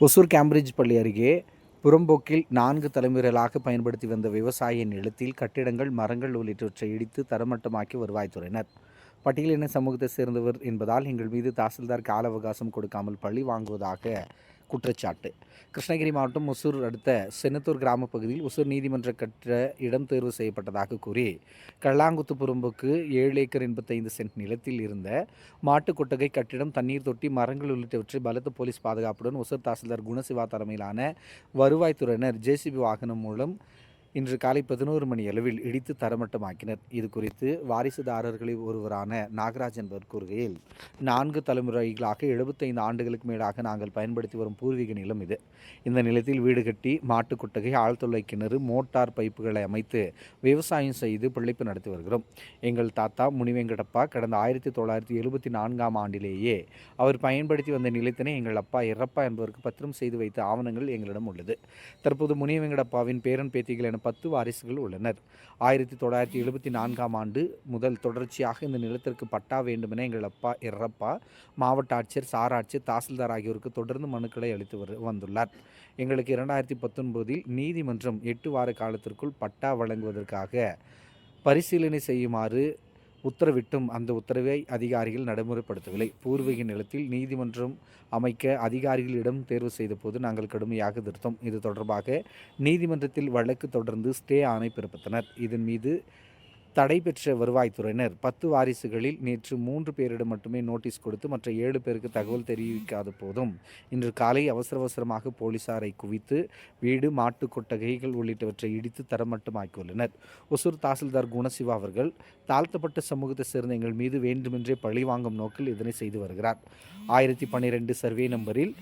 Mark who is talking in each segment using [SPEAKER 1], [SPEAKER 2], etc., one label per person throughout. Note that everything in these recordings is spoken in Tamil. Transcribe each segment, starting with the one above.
[SPEAKER 1] ஒசூர் கேம்பிரிட்ஜ் பள்ளி அருகே புறம்போக்கில் நான்கு தலைமுறைகளாக பயன்படுத்தி வந்த விவசாய நிலத்தில் கட்டிடங்கள் மரங்கள் உள்ளிட்டவற்றை இடித்து தரமட்டமாக்கி வருவாய்த்துறையினர் பட்டியலின சமூகத்தை சேர்ந்தவர் என்பதால் எங்கள் மீது தாசில்தார் கால அவகாசம் கொடுக்காமல் பழி வாங்குவதாக குற்றச்சாட்டு. கிருஷ்ணகிரி மாவட்டம் ஒசூர் அடுத்த சென்னத்தூர் கிராம பகுதியில் ஒசூர் நீதிமன்ற கட்ட இடம் தேர்வு செய்யப்பட்டதாக கூறி கல்லாங்குத்து புறம்புக்கு ஏழு ஏக்கர் எண்பத்தைந்து சென்ட் நிலத்தில் இருந்த மாட்டுக் கொட்டகை கட்டிடம் தண்ணீர் தொட்டி மரங்கள் உள்ளிட்டவற்றை பலத்த போலீஸ் பாதுகாப்புடன் ஒசூர் தாசில்தார் குணசிவா தலைமையிலான வருவாய்த்துறையினர் ஜேசிபி வாகனம் மூலம் இன்று காலை பதினோரு மணி அளவில் இடித்து தரமட்டமாக்கினர். இது குறித்து வாரிசுதாரர்களில் ஒருவரான நாகராஜ் என்பவர் கூறுகையில் நான்கு தலைமுறைகளாக எழுபத்தைந்து ஆண்டுகளுக்கு மேலாக நாங்கள் பயன்படுத்தி வரும் பூர்வீக நிலம் இது. இந்த நிலத்தில் வீடு கட்டி மாட்டுக் கொட்டகை ஆழ்துளை கிணறு மோட்டார் பைப்புகளை அமைத்து விவசாயம் செய்து பிழைப்பு நடத்தி வருகிறோம். எங்கள் தாத்தா முனிவெங்கடப்பா கடந்த ஆயிரத்தி தொள்ளாயிரத்தி எழுபத்தி நான்காம் ஆண்டிலேயே அவர் பயன்படுத்தி வந்த நிலத்தினை எங்கள் அப்பா இரப்பா என்பவருக்கு பத்திரம் செய்து வைத்த ஆவணங்கள் எங்களிடம் உள்ளது. தற்போது முனிவெங்கடப்பாவின் பேரன் பேத்திகள் என பத்து வாரிசுகள் உள்ளனர். ஆயிரத்தி தொள்ளாயிரத்தி எழுபத்தி நான்காம் ஆண்டு முதல் தொடர்ச்சியாக இந்த நிலத்திற்கு பட்டா வேண்டுமென எங்கள் அப்பா எர்ரப்பா மாவட்ட ஆட்சியர் சாராட்சியர் தாசில்தார் ஆகியோருக்கு தொடர்ந்து மனுக்களை அளித்து வரு வந்துள்ளார். எங்களுக்கு இரண்டாயிரத்தி பத்தொன்பதில் நீதிமன்றம் எட்டு வார காலத்திற்குள் பட்டா வழங்குவதற்காக பரிசீலனை செய்யுமாறு உத்தரவிட்டும் அந்த உத்தரவை அதிகாரிகள் நடைமுறைப்படுத்தவில்லை. பூர்வீக நிலத்தில் நீதிமன்றம் அமைக்க அதிகாரிகளிடம் தேர்வு செய்த போது நாங்கள் கடுமையாக எதிர்த்தோம் இது தொடர்பாக நீதிமன்றத்தில் வழக்கு தொடர்ந்து ஸ்டே ஆணை பிறப்பித்தனர். இதன் மீது தடை பெற்ற வருவாய்த்துறையினர் பத்து வாரிசுகளில் நேற்று மூன்று பேரிடம் மட்டுமே நோட்டீஸ் கொடுத்து மற்ற ஏழு பேருக்கு தகவல் தெரிவிக்காத போதும் இன்று காலை அவசர அவசரமாக போலீசாரை குவித்து வீடு மாட்டு கொட்டகைகள் உள்ளிட்டவற்றை இடித்து தரமட்டமாக்கியுள்ளனர். ஒசூர் தாசில்தார் குணசிவா அவர்கள் தாழ்த்தப்பட்ட சமூகத்தை சேர்ந்த எங்கள் மீது வேண்டுமென்றே பழி வாங்கும் நோக்கில் இதனை செய்து வருகிறார். ஆயிரத்தி பன்னிரெண்டு சர்வே நம்பரில்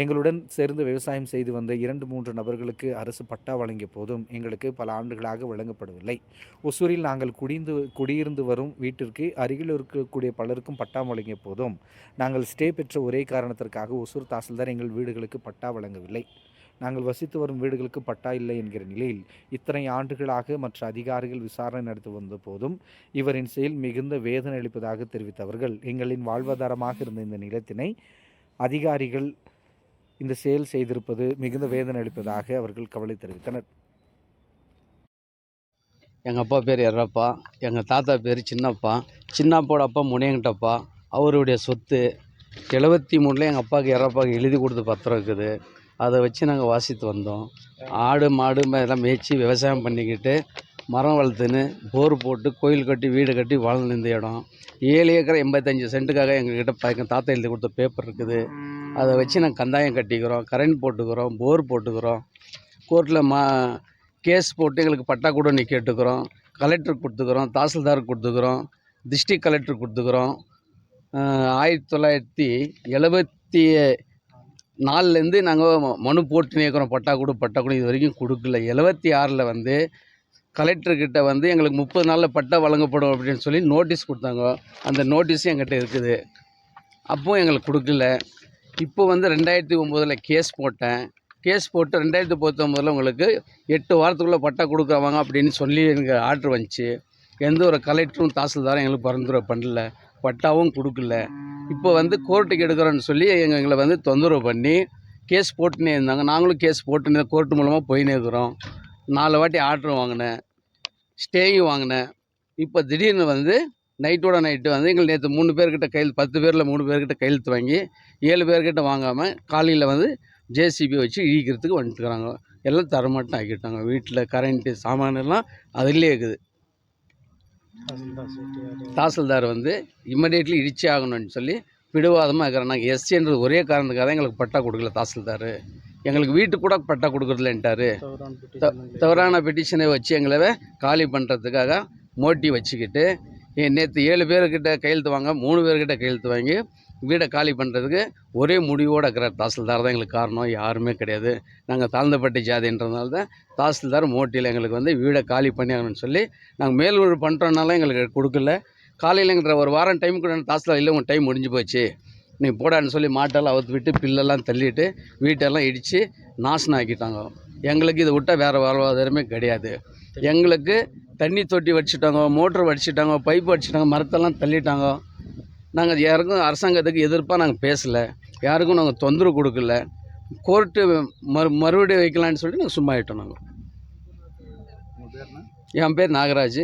[SPEAKER 1] எங்களுடன் சேர்ந்து விவசாயம் செய்து வந்த இரண்டு மூன்று நபர்களுக்கு அரசு பட்டா வழங்கிய போதும் எங்களுக்கு பல ஆண்டுகளாக வழங்கப்படவில்லை. ஒசூரில் நாங்கள் குடிந்து குடியிருந்து வரும் வீட்டிற்கு அருகில் இருக்கக்கூடிய பலருக்கும் பட்டா வழங்கிய போதும் நாங்கள் ஸ்டே பெற்ற ஒரே காரணத்திற்காக ஒசூர் தாசில்தார் எங்கள் வீடுகளுக்கு பட்டா வழங்கவில்லை. நாங்கள் வசித்து வரும் வீடுகளுக்கு பட்டா இல்லை என்கிற நிலையில் இத்தனை ஆண்டுகளாக மற்ற அதிகாரிகள் விசாரணை நடத்தி வந்த போதும் இவரின் செயல் மிகுந்த வேதனை அளிப்பதாக தெரிவித்த அவர்கள் எங்களின் வாழ்வாதாரமாக இருந்த இந்த நிலத்தினை அதிகாரிகள் இந்த செயல் செய்திருப்பது மிகுந்த வேதனை அளிப்பதாக அவர்கள் கவலை தெரிவித்தனர்.
[SPEAKER 2] எங்கள் அப்பா பேர் எர்ரப்பா எங்கள் தாத்தா பேர் சின்னப்பா சின்னப்பாவோட அப்பா முனியங்கிட்டப்பா. அவருடைய சொத்து எழுபத்தி மூணில் எங்கள் அப்பாவுக்கு எரப்பாவுக்கு எழுதி கொடுத்த பத்திரம் இருக்குது. அதை வச்சு நாங்கள் வாசித்து வந்தோம். ஆடு மாடு எல்லாம் மேய்ச்சி விவசாயம் பண்ணிக்கிட்டு மரம் வளர்த்துன்னு போர் போட்டு கோயில் கட்டி வீடு கட்டி வாழ்ந்து இந்த இடம். ஏழு ஏக்கர் எண்பத்தஞ்சு சென்ட்டுக்காக எங்கக்கிட்ட ப- எங்கள் தாத்தா எழுதி கொடுத்த பேப்பர் இருக்குது. அதை வச்சு நாங்கள் கந்தாயம் கட்டிக்கிறோம் கரண்ட் போட்டுக்கிறோம் போர் போட்டுக்கிறோம். கோர்ட்டில் மா கேஸ் போட்டு எங்களுக்கு பட்டா கூட நீ கேட்டுக்கிறோம். கலெக்டருக்கு கொடுத்துக்கிறோம் தாசில்தாருக்கு கொடுத்துக்கிறோம் டிஸ்ட்ரிக்ட் கலெக்டருக்கு கொடுத்துக்கிறோம். ஆயிரத்தி தொள்ளாயிரத்தி எழுபத்தி நாலுலேருந்து நாங்கள் மனு போட்டு நிற்கிறோம் பட்டா கொடு பட்டா கொடு இது வரைக்கும் கொடுக்கல. எழுபத்தி ஆறில் வந்து கலெக்டர்கிட்ட வந்து எங்களுக்கு முப்பது நாளில் பட்டா வழங்கப்படும் அப்படின்னு சொல்லி நோட்டீஸ் கொடுத்தாங்க. அந்த நோட்டீஸும் எங்கிட்ட இருக்குது. அப்போவும் எங்களுக்கு கொடுக்கல. இப்போ வந்து ரெண்டாயிரத்தி ஒம்போதில் கேஸ் போட்டேன். கேஸ் போட்டு ரெண்டாயிரத்தி பத்தொம்போதில் உங்களுக்கு எட்டு வாரத்துக்குள்ளே பட்டா கொடுக்குறவாங்க அப்படின்னு சொல்லி எனக்கு ஆர்டர் வந்துச்சு. எந்த ஒரு கலெக்டரும் தாசில்தாரும் எங்களுக்கு பரிந்துரை பண்ணல. பட்டாவும் கொடுக்கல. இப்போ வந்து கோர்ட்டுக்கு எடுக்கிறோன்னு சொல்லி எங்கள் எங்களை வந்து தொந்தரவு பண்ணி கேஸ் போட்டுனே இருந்தாங்க. நாங்களும் கேஸ் போட்டுனே கோர்ட்டு மூலமாக போயினே இருக்கிறோம். நாலு வாட்டி ஆர்டர் வாங்கினேன். ஸ்டேயும் வாங்கினேன். இப்போ திடீர்னு வந்து நைட்டோட நைட்டு வந்து எங்களுக்கு நேற்று மூணு பேர்கிட்ட கையில் பத்து பேரில் மூணு பேர்கிட்ட கையெழுத்து வாங்கி ஏழு பேர்கிட்ட வாங்காமல் காலையில் வந்து ஜேசிபி வச்சு இடிக்கிறதுக்கு வந்துட்டுக்கிறாங்க எல்லாம் தரமாட்டம் ஆக்கிட்டாங்க. வீட்டில் கரண்ட்டு சாமான் எல்லாம் அதிலே இருக்குது. தாசில்தார் வந்து இம்மீடியட்லி இடிச்சே ஆகணும்னு சொல்லி பிடிவாதமாக இருக்கிறாங்க நாங்கள் எஸ்சின்றது ஒரே காரணத்துக்காக தான் எங்களுக்கு பட்டா கொடுக்கல தாசில்தார். எங்களுக்கு வீட்டுக்கு கூட பட்டா கொடுக்குறதில்லன்ட்டாரு. தவறான பெட்டிஷனை வச்சு எங்களை காலி பண்ணுறதுக்காக மோட்டி வச்சுக்கிட்டு நேற்று ஏழு பேர்கிட்ட கையெழுத்து வாங்க மூணு பேர்கிட்ட கையெழுத்து வாங்கி வீடை காலி பண்ணுறதுக்கு ஒரே முடிவோடு இருக்கிற தாசில்தார் தான் எங்களுக்கு காரணம். யாருமே கிடையாது. நாங்கள் தாழ்ந்தப்பட்ட ஜாதின்றதுனால தான் தாசில்தார் மோட்டியில் எங்களுக்கு வந்து வீடை காலி பண்ணி ஆகணும்னு சொல்லி நாங்கள் மேல்வீடு பண்ணுறோன்னால எங்களுக்கு கொடுக்கல. காலையிலங்கிற ஒரு வாரம் டைம் கூட தாசில்தார் இல்லை உங்கள் டைம் முடிஞ்சு போச்சு. நீ போடான்னு சொல்லி மாட்டெல்லாம் அவுத்து விட்டு பில்லெல்லாம் தள்ளிட்டு வீட்டெல்லாம் இடித்து நாசனம் ஆக்கிட்டாங்க எங்களுக்கு இதை விட்டால் வேறு வாழ்வாதாரமே கிடையாது. எங்களுக்கு தண்ணி தொட்டி வச்சுட்டாங்க மோட்ரு வடிச்சிட்டாங்க பைப் வடிச்சிட்டாங்க மரத்தெல்லாம் தள்ளிட்டாங்க. நாங்கள் யாருக்கும் அரசாங்கத்துக்கு எதிர்ப்பாக நாங்கள் பேசலை. யாருக்கும் நாங்கள் தொந்தரவு கொடுக்கல. கோர்ட்டு மறு மறுபடியும் வைக்கலான்னு சொல்லிட்டு நாங்கள் சும்மா ஆயிட்டோம் நாங்கள் என் பேர் நாகராஜ்.